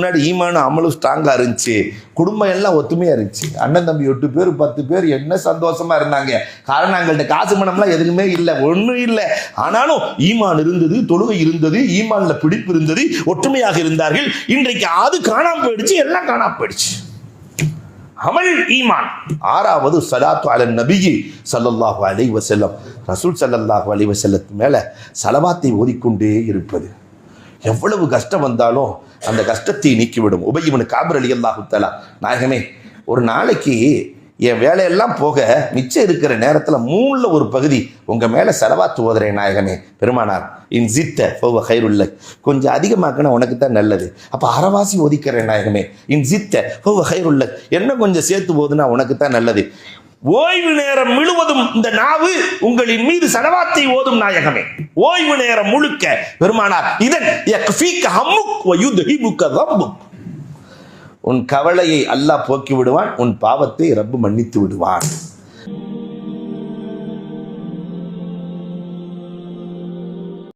முன்னாடி ஈமானும் அமலும் ஸ்ட்ராங்காக இருந்துச்சு. குடும்பம் எல்லாம் ஒத்துமையாக இருந்துச்சு. அண்ணன் தம்பி எட்டு பேர் பத்து பேர் என்ன சந்தோஷமா இருந்தாங்க. காரணம் எங்கள்கிட்ட காசு பணம்லாம் எதுவுமே இல்லை. ஒன்றும் இல்லை. ஆனாலும் ஈமான் இருந்தது தொழுகை இருந்தது ஈமானில் பிடிப்பு இருந்தது ஒற்றுமையாக இருந்தார்கள். இன்றைக்கு அது காணாமல் போயிடுச்சு எல்லாம் காணாம போயிடுச்சு. அமல் ஈமான். ஆறாவது சலாத்து அலன் நபிகி சல்லல்லாஹு அலைஹி வஸல்லம். ரசூல் சல்லல்லாஹு அலைஹி மேலே மேல சலவாத்தை ஓதிக்கொண்டே இருப்பது. எவ்வளவு கஷ்டம் வந்தாலும் அந்த கஷ்டத்தை நீக்கிவிடும். உபயவனு காபர் அலி அல்லாஹு நாயகமே ஒரு நாளைக்கு என் வேலையெல்லாம் போக மிச்சம் இருக்கிற நேரத்தில் மூணில் ஒரு பகுதி உங்கள் மேலே செலவாத்து ஓதுறேன் நாயகமே பெருமானார். இன் ஜித்த ஃபோவ ஹைருல்ல கொஞ்சம் அதிகமாக்கினா உனக்கு தான் நல்லது. அப்போ அறவாசி ஒதுக்கிறேன் நாயகமே. இன் ஜித்த ஃபோவ ஹைருல்ல என்ன கொஞ்சம் சேர்த்து போகுதுன்னா உனக்கு தான் நல்லது. ஓய்வு நேரம் முழுவதும் இந்த நாவு உங்களின் மீது சலவாத்தை ஓதும் நாயகமே. ஓய்வு நேரம் முழுக்க பெருமானார் இதன் உன் கவலையை அல்லாஹ் போக்கி விடுவான் உன் பாவத்தை ரப்பு மன்னித்து விடுவான்.